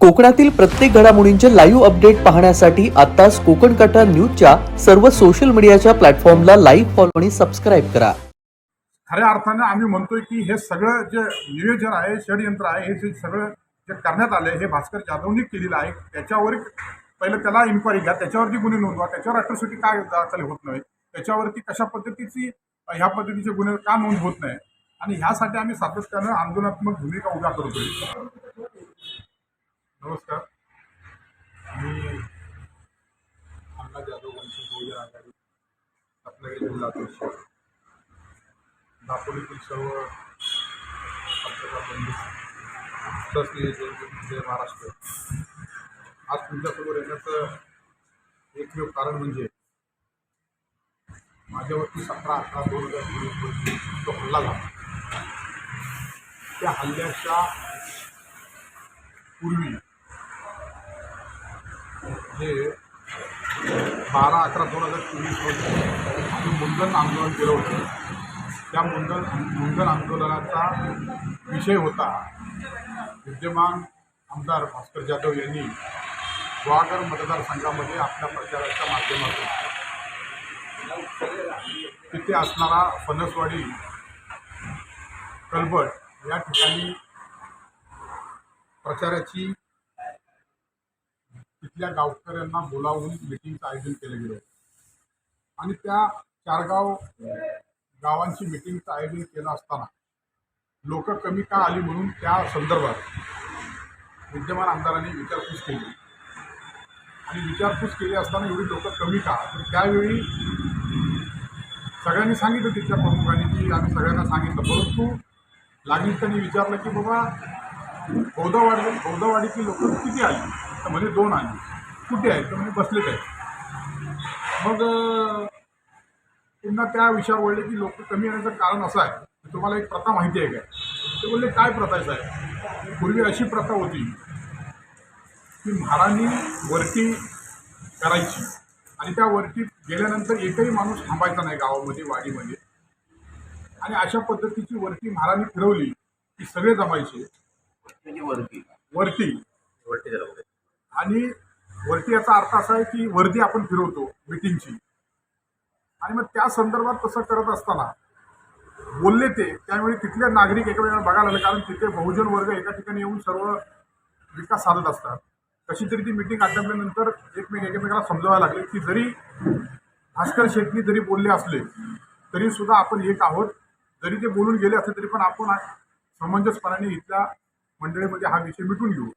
कोकणातील प्रत्येक घडामोडींचे लाईव्ह अपडेट पाहण्यासाठी आताच कोकण कटा न्यूजच्या सर्व सोशल मीडियाच्या प्लॅटफॉर्मला लाईव्ह फॉलो आणि सबस्क्राईब करा. खऱ्या अर्थानं आम्ही म्हणतोय की हे सगळं जे नियोजन आहे षडयंत्र आहे हे जे सगळं जे करण्यात आलं हे भास्कर जाधवनी केलेलं आहे. त्याच्यावर पहिलं त्याला इन्क्वायरी घ्या. त्याच्यावरती गुन्हे नोंदवा. त्याच्यावर अॅट्रॉसिटी का दाखल होत नाही? त्याच्यावरती कशा पद्धतीची ह्या पद्धतीचे गुन्हे का नोंद होत नाही? आणि ह्यासाठी आम्ही सातत्यानं आंदोलनात्मक भूमिका उभ्या करतोय. नमस्कार. मी अण्णा जाधव वंचित बहुजन आघाडी. रत्नागिरी जिल्हा अध्यक्ष. दापोलीतील सर्व पत्रकार जय महाराष्ट्र. आज तुमच्यासमोर येण्याचं एकमेव कारण म्हणजे माझ्यावरती सतरा अठरा दोन हजार चोवीस रोजी जो हल्ला झाला. त्या हल्ल्याच्या पूर्वी हे बारा अकरा दोन हजार चोवीस रोजी आम्ही मुंडन आंदोलन केलं होतं. त्या मुंडन मुंडन आंदोलनाचा विषय होता विद्यमान आमदार भास्कर जाधव यांनी गुहागर मतदारसंघामध्ये आपल्या प्रचाराच्या माध्यमातून तिथे असणारा फणसवाडी कलबट या ठिकाणी प्रचाराची तिथल्या गावकऱ्यांना बोलावून मिटिंगचं आयोजन केलं गेलं आणि त्या चारगाव गावांची मिटिंगचं आयोजन केलं असताना लोक कमी का आली म्हणून त्या संदर्भात विद्यमान आमदारांनी विचारपूस केली. आणि विचारपूस केली असताना एवढी लोक कमी का? तर त्यावेळी सगळ्यांनी सांगितलं तिथल्या प्रमुखांनी की आम्ही सगळ्यांना सांगितलं. परंतु लागलीच त्यांनी विचारलं की बाबा बौद्धवाडी बौद्धवाडीची लोक किती आली? तर म्हणजे दोन आली कुठे आहेत तर म्हणजे बसलेत आहेत. मग पुन्हा त्या विषयावर वळले की लोक कमी येण्याचं कारण असं आहे. की तुम्हाला एक प्रथा माहिती आहे काय ते बोलले काय प्रथा आहे साहेब? पूर्वी अशी प्रथा होती की महाराणी वरती करायची आणि त्या वरती गेल्यानंतर एकही माणूस थांबायचा नाही गावामध्ये वाडीमध्ये. आणि अशा पद्धतीची वरती महाराणी फिरवली की सगळे जमायचे. वरती. वरती. वरती आणि वरती याचा अर्थ असा आहे की वर्दी आपण फिरवतो मिटिंगची आणि मग त्या संदर्भात तसं करत असताना बोलले ते त्यावेळी तिथले नागरिक एकमेकांना बघायला लागले कारण तिथे बहुजन वर्ग एका ठिकाणी येऊन सर्व विकास साधत असतात. कशी तरी ती मिटिंग आटपल्यानंतर एकमेक एकमेकाला समजावायला लागले की जरी भास्कर शेट्टी जरी बोलले असले तरी सुद्धा आपण एक आहोत. जरी ते बोलून गेले असले तरी पण आपण समंजसपणाने इथल्या मंडळीमध्ये हा विषय मिटून घेऊ.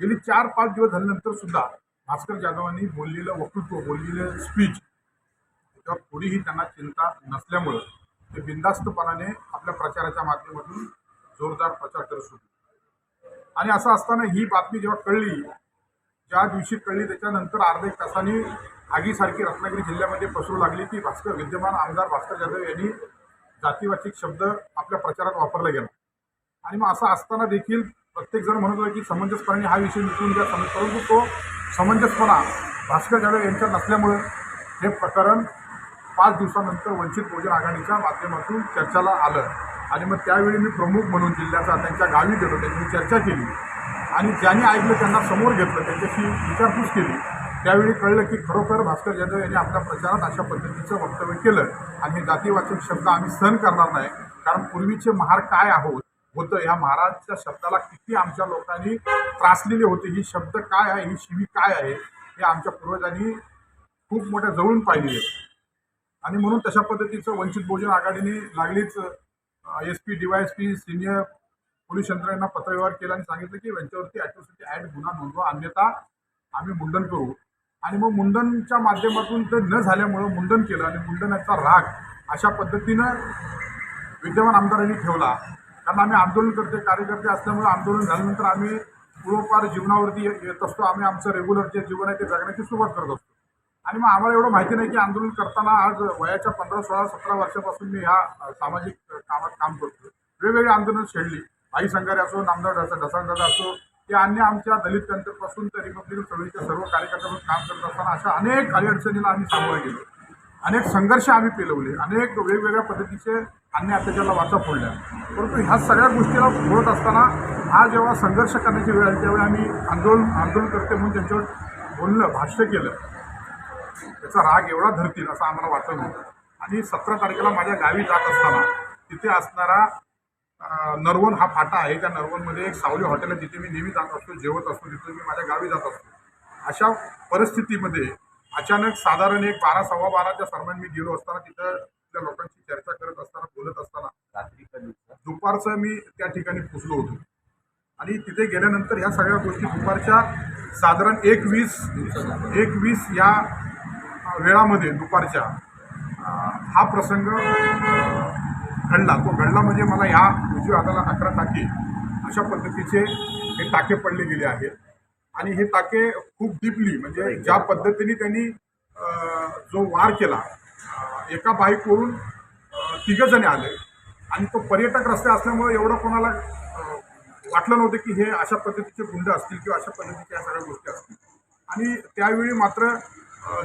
गेली चार पाच दिवस झाल्यानंतर सुद्धा भास्कर जाधवांनी बोललेलं वक्तृत्व बोललेलं स्पीच त्याच्यावर थोडीही त्यांना चिंता नसल्यामुळं ते बिंदास्तपणाने आपल्या प्रचाराच्या माध्यमातून जोरदार प्रचार करत होते. आणि असं असताना ही बातमी जेव्हा कळली ज्या दिवशी कळली त्याच्यानंतर अर्धा एक तासांनी आगीसारखी रत्नागिरी जिल्ह्यामध्ये पसरू लागली की भास्कर विद्यमान आमदार भास्कर जाधव यांनी जातीवाचिक शब्द आपल्या प्रचारात वापरला गेला. आणि मग असं असताना देखील प्रत्येकजण म्हणत होता की समंजसपणाने हा विषय निघून द्या समज परंतु तो समंजसपणा भास्कर जाधव यांच्या नसल्यामुळं हे प्रकरण पाच दिवसानंतर वंचित बहुजन आघाडीच्या माध्यमातून चर्चेला आलं. आणि मग त्यावेळी मी प्रमुख म्हणून जिल्ह्याचा त्यांच्या गावी गेलो. त्यांची चर्चा केली. आणि ज्यांनी ऐकलं त्यांना समोर घेतलं. त्यांच्याशी विचारपूस केली. त्यावेळी कळलं की खरोखर भास्कर जाधव यांनी आपल्या प्रचारात अशा पद्धतीचं वक्तव्य केलं. आणि हे जातीवाचक शब्द आम्ही सहन करणार नाही. कारण पूर्वीचे महार काय आहोत? होतं. ह्या महाराजच्या शब्दाला किती आमच्या लोकांनी त्रासलेले होते. ही शब्द काय आहे? ही शिवी काय आहे? हे आमच्या पूर्वजांनी खूप मोठ्या जवळून पाहिलेले. आहे आणि म्हणून तशा पद्धतीचं वंचित बहुजन आघाडीने लागलीच S P D Y S P senior police यंत्रणेला पत्रव्यवहार केला आणि सांगितलं की यांच्यावरती ॲट्रॉसिटी ॲड गुन्हा नोंदवा. अन्यथा आम्ही मुंडन करू. आणि मग मुंडनच्या माध्यमातून ते न झाल्यामुळं मुंडन केलं आणि मुंडनाचा राग अशा पद्धतीनं विद्यमान आमदारांनी ठेवला. कारण आम्ही आंदोलन करते कार्यकर्ते असल्यामुळे आंदोलन झाल्यानंतर आम्ही पूर्वपार जीवनावरती येत असतो. आम्ही आमचं रेग्युलर जे जीवन आहे ते जगण्याची सुरुवात करत असतो. आणि मग आम्हाला एवढं माहिती नाही की आंदोलन करताना आज वयाच्या पंधरा सोळा सतरा वर्षापासून मी ह्या सामाजिक कामात काम करतो वेगवेगळी आंदोलन छेडली आई संघारे असो नामदार ढसा ढसाळदादा असो की अन्य आमच्या दलित पॅन्थरपासून तर रिपब्लिकन चळवळीच्या सर्व कार्यकर्त्यांपासून काम करत असताना अशा अनेक अडीअडचणीला आम्ही सामोरे गेलो. अनेक संघर्ष आम्ही पेलवले. अनेक वेगवेगळ्या पद्धतीचे अन्य अत्याचाराला वाचा फोडल्या. परंतु ह्या सगळ्या गोष्टीला बोलत असताना हा जेव्हा संघर्ष करण्याची वेळ आली त्यावेळी आम्ही आंदोलन आंदोलन करते म्हणून त्यांच्यावर बोललं भाष्य केलं. त्याचा राग एवढा धरतील असं आम्हाला वाटत नव्हतं. आणि सतरा तारखेला माझ्या गावी जात असताना तिथे असणारा नरवण हा फाटा आहे. त्या नरवणमध्ये एक सावली हॉटेल आहे जिथे मी नेहमी जात असतो जेवत असतो तिथे मी माझ्या गावी जात असतो. अशा परिस्थितीमध्ये अचानक साधारण एक बारा सव्वा बाराच्या सर्वांनी मी गेलो असताना तिथं त्या लोकांची चर्चा करत असताना बोलत असताना दुपारचं मी त्या ठिकाणी पोचलो होतो. आणि तिथे गेल्यानंतर ह्या सगळ्या गोष्टी दुपारच्या साधारण एक वीस एक वीस या वेळामध्ये दुपारच्या हा प्रसंग घडला. तो घडला म्हणजे मला ह्या उजव्या हाताला अकरा टाके अशा पद्धतीचे हे टाके पडले गेले आहेत. आणि हे टाके खूप डीपली म्हणजे ज्या पद्धतीने त्यांनी जो वार केला एका बाईकवरून तिघ आले. आणि तो पर्यटक रस्ते असल्यामुळे एवढं कोणाला वाटलं नव्हतं की हे अशा पद्धतीचे गुंड असतील किंवा अशा पद्धतीच्या या सगळ्या गोष्टी असतील. आणि त्यावेळी मात्र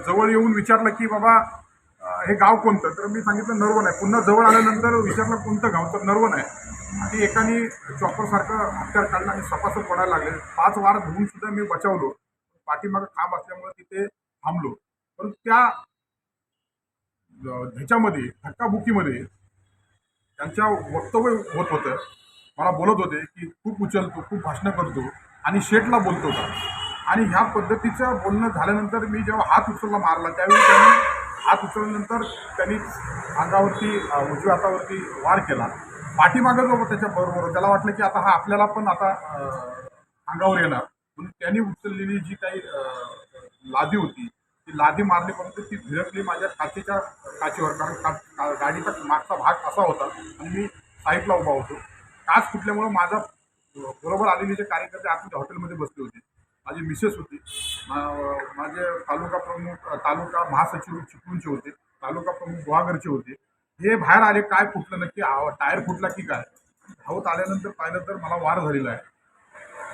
जवळ येऊन विचारलं की बाबा हे गाव कोणतं? तर मी सांगितलं नरवण. आहे पुन्हा जवळ आल्यानंतर विचारलं कोणतं गाव? तर नरवण. आहे आणि एकाने चॉपरसारखं हत्यार काढलं आणि सपासप पडायला लागले. पाच वार धुवून सुद्धा मी बचावलो. पाठीमागं खांब असल्यामुळे तिथे थांबलो. परंतु त्या ह्याच्यामध्ये धक्काबुक्कीमध्ये त्यांच्या वक्तव्य होत होतं. मला बोलत होते की खूप उचलतो खूप भाषणं करतो आणि शेटला बोलतो का? आणि ह्या पद्धतीचं बोलणं झाल्यानंतर मी जेव्हा हात उचलला मारला त्यावेळी त्यांनी हात उचलल्यानंतर त्यांनी अंगावरती उजव्या हातावरती वार केला. पाठीमागं जो त्याच्या बरोबर त्याला वाटलं की आता हा आपल्याला पण आता अंगावर येणार. म्हणून त्यांनी उचललेली जी काही लादी होती ती लादी मारली परंतु ती भिरकली माझ्या काचेच्या काचेवर. कारण का का- गाडीचा मागचा भाग असा होता आणि मी साईडला उभा होतो. काच फुटल्यामुळं माझा बरोबर आलेले जे कार्यकर्ते आतमध्ये हॉटेलमध्ये बसले होते. माझी मिसेस होती. माझे तालुका प्रमुख तालुका महासचिव चिपळूणचे होते. तालुका प्रमुख गुहागरचे होते. हे बाहेर आले काय फुटलं नक्की? टायर फुटला की काय? धावत आल्यानंतर पाहिलं तर मला वार झालेला आहे.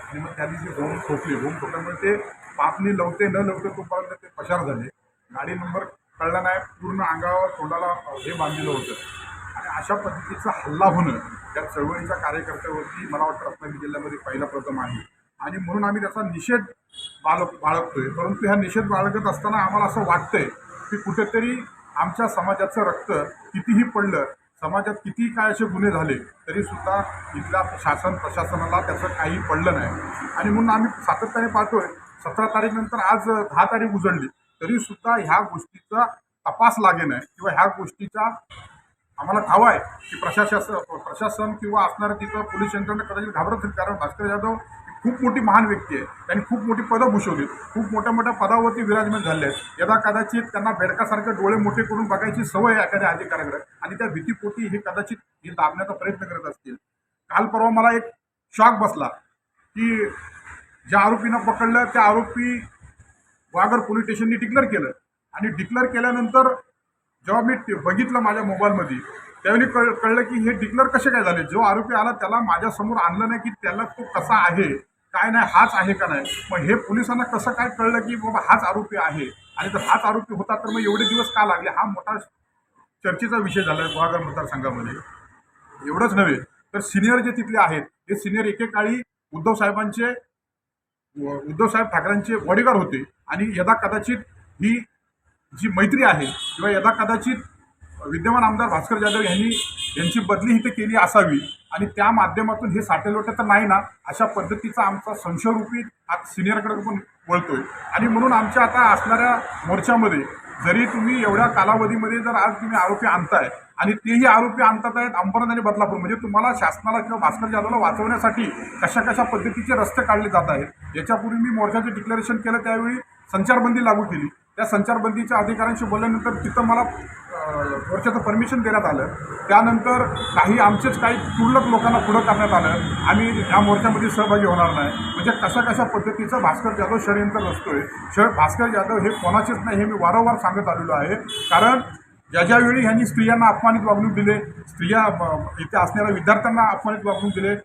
आणि मग त्या दिवशी होम ठोकले होम ठोकल्यामुळे ते पापनी लवते न लवते तोपर्यंत ते पशार झाले. गाडी नंबर कळला नाही पूर्ण अंगावर तोंडाला हे बांधलेलं होतं. आणि अशा पद्धतीचा हल्ला होणं त्या चळवळीच्या कार्यकर्त्यावरती मला वाटतं रत्नागिरी जिल्ह्यामध्ये पहिला प्रथम आहे. आणि म्हणून आम्ही त्याचा निषेध बाळग बाळगतोय. परंतु ह्या निषेध बाळगत असताना आम्हाला असं वाटतंय की कुठेतरी आमच्या समाजाचं रक्त कितीही पडलं समाजात किती काय असे गुन्हे झाले तरी सुद्धा इथल्या शासन प्रशासनाला त्याचं काही पडलं नाही. आणि म्हणून आम्ही सातत्याने पाहतोय सतरा तारीखनंतर आज दहा तारीख उजळली. तरी सुद्धा ह्या गोष्टीचा तपास लागे नाही किंवा ह्या गोष्टीचा आम्हाला ठाव आहे की प्रशासन प्रशासन किंवा असणारं तिथं पोलीस यंत्रणा कदाचित घाबरत होईल कारण भास्कर जाधव खूप मोठी महान व्यक्ती आहे. त्यांनी खूप मोठी पदं भूषवली. खूप मोठ्या मोठ्या पदावरती विराजमान झाले आहेत. यदा कदाचित त्यांना बेडकासारखे डोळे मोठे करून बघायची सवय आहे एखाद्या अधिकाऱ्याकडे आणि त्या भीतीपोटी हे कदाचित हे दाबण्याचा प्रयत्न करत असतील. काल परवा मला एक शॉक बसला की ज्या आरोपीनं पकडलं त्या आरोपी वागर पोलीस स्टेशननी डिक्लेअर केलं. आणि डिक्लेअर केल्यानंतर जेव्हा मी बघितलं माझ्या मोबाईलमध्ये त्यावेळी कळ कळलं की हे डिक्लेअर कसे काय झाले? जो आरोपी आला त्याला माझ्यासमोर आणलं नाही की त्याला तो कसा आहे काय नाही हाच आहे का नाही? मग हे पोलिसांना कसं काय कळलं की बाबा हाच आरोपी आहे? आणि जर हाच आरोपी होता तर मग एवढे दिवस का लागले? हा मोठा चर्चेचा विषय झाला आहे गुहागर मतदारसंघामध्ये एवढंच नव्हे तर सिनियर जे तिथले आहेत ते सिनियर एकेकाळी उद्धव साहेबांचे व- ठाकरेंचे वडेकर होते. आणि यदा कदाचित ही जी मैत्री आहे किंवा यदा कदाचित विद्यमान आमदार भास्कर जाधव यांनी यांची बदली इथे केली असावी आणि त्या माध्यमातून हे साठेलोटे तर नाही ना अशा पद्धतीचा आमचा संशयरूपी आज सिनियरकडे पण वळतोय. आणि म्हणून आमच्या आता असणाऱ्या मोर्चामध्ये जरी तुम्ही एवढ्या कालावधीमध्ये जर आज तुम्ही आरोपी आणताय आणि तेही आरोपी आणतात आहेत अंबरनाथ आणि बदलापूर म्हणजे तुम्हाला शासनाला किंवा भास्कर जाधवला वाचवण्यासाठी कशा कशा पद्धतीचे रस्ते काढले जात आहेत याच्यापूर्वी मी मोर्चाचे डिक्लेरेशन केलं त्यावेळी संचारबंदी लागू केली. त्या संचारबंदीच्या अधिकाऱ्यांशी बोलल्यानंतर तिथं मला वर्षाचं मोर्चाचं परमिशन देण्यात आलं. त्यानंतर काही आमचेच काही तुरळक लोकांना पुढं करण्यात आलं. आम्ही या मोर्चामध्ये सहभागी होणार नाही. म्हणजे कशा कशा पद्धतीचं भास्कर जाधव षडयंत्र रचतोय ष भास्कर जाधव हे कोणाचेच नाही हे मी वारंवार सांगत आलेलो आहे. कारण ज्या ज्यावेळी ह्यांनी स्त्रियांना अपमानित वागणूक दिले स्त्रिया इथे असणाऱ्या विद्यार्थ्यांना अपमानित वागणूक दिले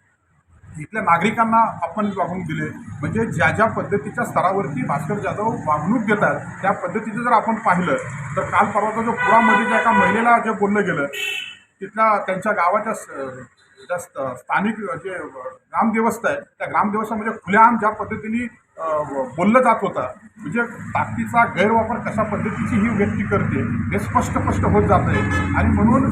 इथल्या नागरिकांना आपण वागणूक दिले. म्हणजे ज्या ज्या पद्धतीच्या स्तरावरती भास्कर जाधव वागणूक घेतात त्या पद्धतीचं जर आपण पाहिलं तर काल परवाचा जो पुरामध्ये ज्या एका महिलेला जे बोललं गेलं तिथल्या त्यांच्या गावाच्या स- ज्या स्थानिक जे ग्रामदेवस्थ आहे त्या ग्रामदेवस्थामध्ये खुल्याआम ज्या पद्धतीने बोललं जात होतं म्हणजे ताकदीचा गैरवापर कशा पद्धतीची ही व्यक्ती करते हे स्पष्ट स्पष्ट होत जात आहे आणि म्हणून